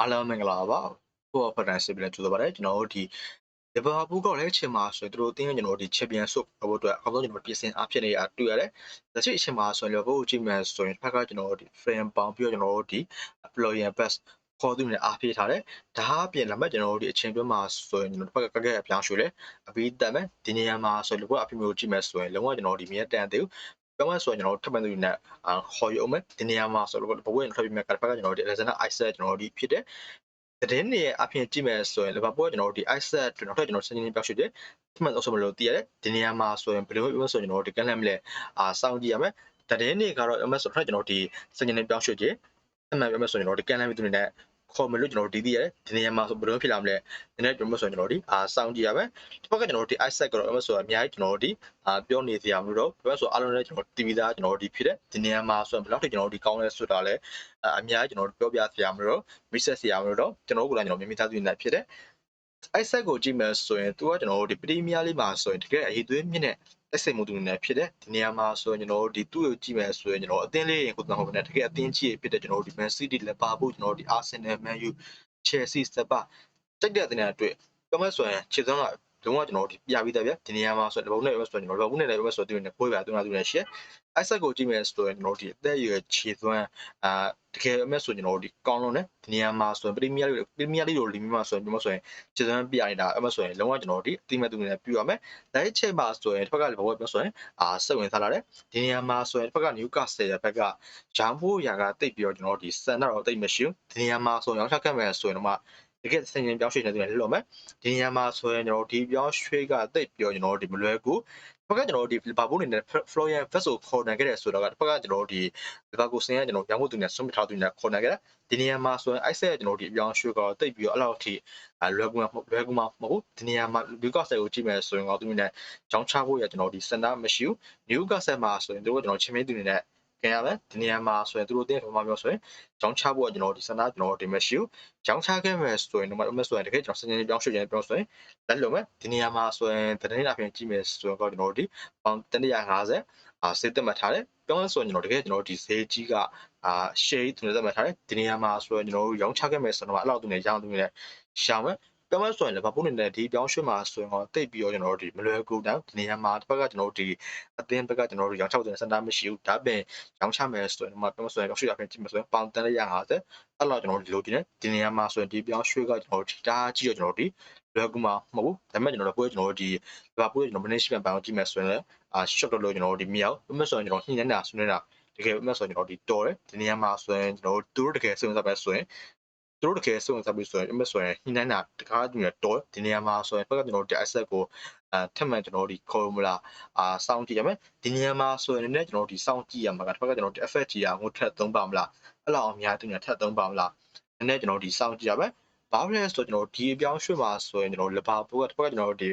အားလုံးမင်္ဂလာပါကိုဖရန်စစ်ပြန်ကြိုဆိုပါရစေကျွန်တော်တို့ဒီလီဗာပူးကလည်းအချိန်မှာဆိုရင်တို့တင်းကျွန်တော်တို့ဒီချန်ပီယံဆုဖို့အတွက်အကောင်းဆုံးကျွန်တော်ပြင်ဆင်အားဖြစ်နေရတွေ့ရတယ်။ဒါချိအချိန်မှာဆိုရင်လီဗာပူးကိုကြည့်မယ်ဆိုရင်တစ်ဖက်ကကျွန်တော်တို့ဒီ frame ပေါင်ပြီးတော့ကျွန်တော်တို့ဒီ Florian Pass ခေါ်သူနဲ့အားဖြည့်ထားတယ်။ဒါအပြင်လက်မှတ်ကျွန်တော်တို့ဒီအချိန်တွင်းမှာဆိုရင်ကျွန်တော်တစ်ဖက်ကကကဲအပြောင်းရွှေ့လဲအပြီးတက်မယ်ဒီနေရာမှာဆိုရင်လီဗာပူးအဖြစ်မျိုးကြည့်မယ်ဆိုရင်လုံးဝကျွန်တော်ဒီမြဲတန်သေးဘူး ပြောင်းလဲဆိုရင်ကျွန်တော်ထပ်မံသူနဲ့ခေါ်ယူအောင်မယ်ဒီနေရာမှာဆိုတော့ဘဝရင်ထွက်ပြီးမြတ်ကတစ်ဖက်ကကျွန်တော်ဒီ Alexander Isaac ကျွန်တော်ဒီဖြစ်တယ်သတင်းတွေရဲ့အပြင်ကြည့်မယ်ဆိုရင်လီဗာပူးကကျွန်တော်တို့ဒီ Isaac ကျွန်တော်ထပ်ကျွန်တော်စနေနေ့ပြောက်ရှိတယ်ဒီမှာဆိုမလို့တည်ရတယ်ဒီနေရာမှာဆိုရင်ဘယ်လိုပြောဆိုရင်ကျွန်တော်တို့ဒီကန်လန့်မလဲအာစောင့်ကြည့်ရမယ်သတင်းတွေကတော့ MS ဆိုတော့ကျွန်တော်ဒီစနေနေ့ပြောက်ရှိခြင်းအမှန်ပြောမယ်ဆိုရင်ကျွန်တော်ဒီကန်လန့်မီသူနဲ့ ခေါ်မလို့ကျွန်တော်တို့ဒီတည်ရတယ်ဒီနေရာမှာဆိုဘယ်လိုဖြစ်လာမလဲဒီနေ့ကျွန်တော်ဆိုရင်ကျွန်တော်ဒီအာစောင့်ကြည့်ရမယ်ဒီဘက်ကကျွန်တော်တို့ဒီ Isaac ကတော့ MS ဆိုတာအများကြီးကျွန်တော်တို့ဒီအာပြောနေစရာမလိုတော့ပြောဆိုအားလုံးလည်းကျွန်တော် TV သားကျွန်တော်တို့ဒီဖြစ်တယ်ဒီနေရာမှာဆိုရင်ဘယ်လောက်ထိကျွန်တော်တို့ဒီကောင်းလဲဆိုတာလဲအများကြီးကျွန်တော်တို့ပြောပြစရာမလိုတော့ reset စရာမလိုတော့ကျွန်တော်တို့ကလည်းကျွန်တော်မြင်မိသားစုနေဖြစ်တယ်အိုက်ဆက်ကိုကြည့်မယ်ဆိုရင်သူကကျွန်တော်တို့ဒီပရီးမီးယားလိမှာဆိုရင်တကယ်အရေးသွေးမြင့်တဲ့ တက်စိတ်မှုသူနေဖြစ်တယ်ဒီနေရာမှာဆိုရင်ကျွန်တော်တို့ဒီသူ့ကိုကြည့်မယ်ဆိုရင်ကျွန်တော်အသင်းလေးရင်ကိုယ်တော်ဟုတ်တယ်တကယ်အသင်းကြီးဖြစ်တဲ့ကျွန်တော်တို့ဒီ Man City လည်းပါဖို့ကျွန်တော်တို့ဒီ Arsenal Man U Chelsea စပါတက်တဲ့အသင်းတွေအတွက်ပြောမယ်ဆိုရင်ခြေစွမ်းက လုံးဝကျွန်တော်တို့ပြပြီးသားဗျဒီနေရာမှာဆိုတော့ဘုံနဲ့ပဲဆိုတော့ကျွန်တော်တို့ဘုံနဲ့လည်းပဲဆိုတော့သူနေကိုယ်ပြသူနာသူနေရှေ့အိုက်ဆက်ကိုကြည့်မယ်ဆိုရင်ကျွန်တော်တို့ဒီအသက်အရွယ်ခြေသွမ်းအာတကယ်အမဲ့ဆိုကျွန်တော်တို့ဒီကောင်းလုံးနဲ့ဒီနေရာမှာဆိုရင်ပရီးမီးယားလိပရီးမီးယားလိလိုလီမီမှာဆိုရင်ကျွန်တော်ဆိုရင်ခြေသွမ်းပြနေတာအမဲ့ဆိုရင်လုံးဝကျွန်တော်တို့ဒီအတိမဲ့သူနေပြရမယ်ဒါရဲ့ချက်မှာဆိုရင်တစ်ဖက်ကလည်းဘဝပြောဆိုရင်အာစိတ်ဝင်စားလာတယ်ဒီနေရာမှာဆိုရင်တစ်ဖက်ကနျူကာဆယ်ရဲ့ဘက်ကရောင်းဖို့ရာကတိတ်ပြီးတော့ကျွန်တော်တို့ဒီစန်တော့တိတ်မရှိဘူးဒီနေရာမှာဆိုရင်ရောင်းချခဲ့မယ်ဆိုရင်တော့ တကယ်စင်ရင်ပြောင်းရွှေ့နေတယ်လို့မယ်ဒီနေရာမှာဆိုရင်ကျွန်တော်ဒီပြောင်းရွှေ့ကတိတ်ပြောကျွန်တော်ဒီမလွယ်ကူဘက်ကကျွန်တော်ဒီလီဗာပူးနေနဲ့ Florian Vessel ခေါ်နိုင်ခဲ့တယ်ဆိုတော့တစ်ဖက်ကကျွန်တော်ဒီလီဗာပူးစင်ကကျွန်တော်ရောင်းဖို့သူနဲ့ဆွန့်ပထားသူနဲ့ခေါ်နိုင်ခဲ့တယ်ဒီနေရာမှာဆိုရင်အိုက်ဆက်ကျွန်တော်ဒီအပြောင်းရွှေ့ကတိတ်ပြီးတော့အဲ့လောက်ထိလွယ်ကူမှာလွယ်ကူမှာမဟုတ်ဒီနေရာမှာလူကဆယ်ကိုကြည့်မယ်ဆိုရင်တော့သူနဲ့ကြောင်းချဖို့ရကျွန်တော်ဒီစင်တာမရှိဘူးနျူကာဆယ်မှာဆိုရင်တို့ကျွန်တော်ချင်းမင်းသူနေနဲ့ ခင်ရမယ်ဒီနေရာမှာဆိုရင်သူတို့တင်းထုံးမှပြောဆိုရင်ကြောင်းချဖို့ကကျွန်တော်ဒီစန္ဒကျွန်တော်ဒီမရှိဘူးကြောင်းချခဲ့မယ်ဆိုရင်တော့မဆိုရင်တကယ်ကျွန်တော်စနေပြောင်းရွှေ့ခြင်းပြောဆိုရင်လက်လုံးမယ်ဒီနေရာမှာဆိုရင်တနေ့အပြင်ကြည့်မယ်ဆိုတော့ကျွန်တော်ဒီပေါင်150အာစေးတက်မှတ်ထားတယ်ပြောင်းဆိုရင်ကျွန်တော်တကယ်ကျွန်တော်ဒီဈေးကြီးကအာ share သူနဲ့တက်မှတ်ထားတယ်ဒီနေရာမှာဆိုရင်ကျွန်တော်တို့ရောင်းချခဲ့မယ်ဆိုတော့အဲ့လောက်သူနဲ့ရောင်းသူနဲ့ရှောင်းမယ် ပြောမယ်ဆိုရင်လည်းဘာပုံနေနဲ့ဒီပြောင်းရွှေ့မှာဆိုရင်တော့တိတ်ပြီးတော့ကျွန်တော်တို့ဒီမလွယ်ကူတော့ဒီနေရာမှာတစ်ဖက်ကကျွန်တော်တို့ဒီအသင်းဘက်ကကျွန်တော်တို့ရောင်းချတဲ့စင်တာမရှိဘူးဒါပင်ရောင်းချမယ်ဆိုရင်တော့ပြောမယ်ဆိုရင်ရွှေ့ရပြင်ကြည့်မယ်ဆိုရင်ပေါင်တန်150အဲ့လောက်ကျွန်တော်တို့ဒီလိုဒီနေဒီနေရာမှာဆိုရင်ဒီပြောင်းရွှေ့ကကျွန်တော်တို့ဒီတားကြည့်တော့ကျွန်တော်တို့ဒီလွယ်ကူမှာမဟုတ်ဘူးဒါပေမဲ့ကျွန်တော်တို့ပွဲကျွန်တော်တို့ဒီဘာပွဲကျွန်တော် management ပိုင်းကိုကြည့်မယ်ဆိုရင်လည်းအာ short လို့ကျွန်တော်တို့ဒီမြောက်ပြောမယ်ဆိုရင်ကျွန်တော်ညှိနှိုင်းတာဆွေးနွေးတာတကယ်မဲ့ဆိုရင်ကျွန်တော်ဒီတော်တယ်ဒီနေရာမှာဆိုရင်ကျွန်တော်တို့သူတို့တကယ်စိတ်ဝင်စားပဲဆိုရင် သူတို့တကယ်စုံစမ်းပြီးဆိုရင်အမဆိုရင်ညှိနှိုင်းတာတကားတူနေတော့ဒီနေရာမှာဆိုရင်ဘက်ကကျွန်တော်တို့ဒီ asset ကိုအဲထပ်မံကျွန်တော်တို့ဒီခေါ်မလားအာစောင့်ကြည့်ရမယ်ဒီနေရာမှာဆိုရင်လည်းကျွန်တော်တို့ဒီစောင့်ကြည့်ရမှာကတစ်ဖက်ကကျွန်တော်တို့ FFG ကငိုထက်သုံးပါမလားအဲ့လောက်အများတူနေထက်သုံးပါမလားနည်းနည်းကျွန်တော်တို့ဒီစောင့်ကြည့်ရမယ်ဘာဖြစ်လဲဆိုတော့ကျွန်တော်ဒီအပြောင်းရွှေ့မှာဆိုရင်ကျွန်တော်လဘာပိုးကတစ်ဖက်ကကျွန်တော်တို့ဒီ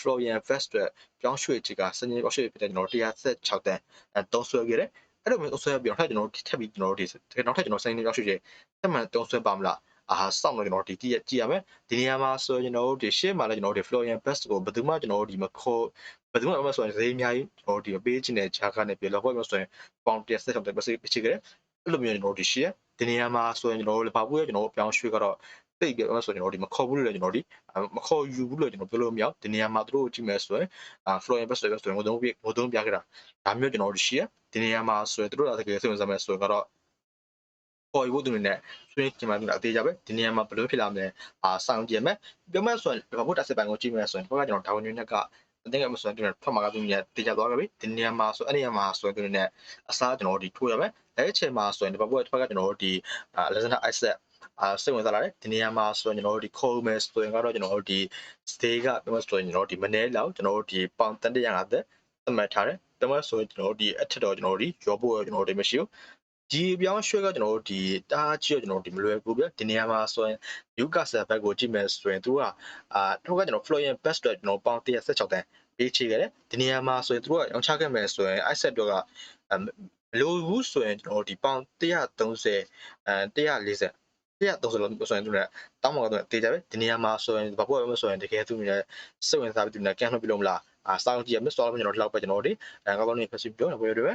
Florian Vest အတွက်ပြောင်းရွှေ့ချက်ကစနေပြောင်းရွှေ့ဖြစ်တဲ့ကျွန်တော်116တန်းအဲသုံးဆွဲခဲ့တယ် အဲ့လိုမျိုးဆွဲပြီးတော့ထပ်ကျွန်တော်တို့ထပ်ပြီးကျွန်တော်တို့ဒီနောက်ထပ်ကျွန်တော်စနေပြောင်းရွှေ့ချက်တက်မှန်သုံးဆွဲပါမလားအာစောင့်လို့ကျွန်တော်ဒီကြည့်ကြည့်ရမယ်ဒီနေရာမှာဆိုကျွန်တော်တို့ဒီ share မှာလည်းကျွန်တော်တို့ Florian Best ကိုဘယ်သူမှကျွန်တော်တို့ဒီမခေါ်ဘယ်သူမှမဆိုရင်ဈေးအများကြီးကျွန်တော်တို့ဒီပေးချင်တဲ့ဂျာကနေပြလောက်ပေါ့ဆိုရင်ပေါင်တက်ဆက်ဆောင်တဲ့ပစိပချိကြတယ်အဲ့လိုမျိုးကျွန်တော်တို့ဒီ share ဒီနေရာမှာဆိုရင်ကျွန်တော်တို့လပါဘူးရဲ့ကျွန်တော်တို့ပြောင်းရွှေ့ကတော့ တိတ်ပြတော့ဆိုကျွန်တော်ဒီမခေါ်ဘူးလို့လည်းကျွန်တော်ဒီမခေါ်ယူဘူးလို့ကျွန်တော်ပြောလို့မရဒီနေရာမှာသူတို့ကိုကြည့်မယ်ဆိုရင်အာ Florian Best ဆိုရင်ငိုသုံးပြငိုသုံးပြခဲ့တာဒါမျိုးကျွန်တော်တို့ရှိရဒီနေရာမှာဆိုရင်သူတို့ကတကယ်စိတ်ဝင်စားမယ်ဆိုရင်ကတော့ပေါ်ယူဖို့သူနေနဲ့ဆွေးကျင်မှသူကအသေးကြပဲဒီနေရာမှာဘယ်လိုဖြစ်လာမလဲအာစောင့်ကြည့်မယ်ပြောမယ်ဆိုရင်ဘာဖို့တက်စစ်ပိုင်းကိုကြည့်မယ်ဆိုရင်ဘောကကျွန်တော်ဒါဝင်နေကအတင်းကမဆိုရင်သူထွက်မှာကသူနေတေချာသွားခဲ့ပြီဒီနေရာမှာဆိုအဲ့နေရာမှာဆိုရင်သူနေနဲ့အစားကျွန်တော်ဒီထိုးရမယ်အဲ့အချိန်မှာဆိုရင်ဒီဘက်ကတစ်ဖက်ကကျွန်တော်တို့ဒီ Alexander Isaac အာစိတ်ဝင်စားလာတယ်ဒီနေရာမှာဆိုရင်ကျွန်တော်တို့ဒီ cold mail ဆိုရင်ကတော့ကျွန်တော်တို့ဒီ stay ကပြောမှဆိုရင်ကျွန်တော်တို့ဒီမနေ့လောက်ကျွန်တော်တို့ဒီပေါင်တန်တရ50သတ်မှတ်ထားတယ်ပြောမှဆိုရင်ကျွန်တော်တို့ဒီအထက်တော့ကျွန်တော်တို့ဒီရောပို့ကျွန်တော်တို့ဒီမရှိဘူးဒီပြောင်းရွှေ့ကကျွန်တော်တို့ဒီတားကြည့်ကျွန်တော်တို့ဒီမလွယ်ဘူးဗျဒီနေရာမှာဆိုရင် Newcastle ဘက်ကိုကြည့်မယ်ဆိုရင်သူကအာတော့ကကျွန်တော် Florian Best အတွက်ကျွန်တော်ပေါင်116တန်းပေးချေခဲ့တယ်ဒီနေရာမှာဆိုရင်သူကရောင်းချခဲ့မယ်ဆိုရင် Isaac တို့ကမလိုဘူးဆိုရင်ကျွန်တော်ဒီပေါင်130အဲ140 130လောက်ဆိုရင်သူကတောင်းမှာတော့တေးကြပဲဒီနေရာမှာဆိုရင်ဘာပေါ်ရမဆိုရင်တကယ်သူနေစိတ်ဝင်စားပြီးသူနေကန်လှုပ်ပြလို့မလားအာစောင့်ကြည့်ရမယ်စောင့်လို့ကျွန်တော်ဒီလောက်ပဲကျွန်တော်တို့ဒီအဲကောင်းကောင်းနေဖက်စီပြောနေပွဲတွေပဲ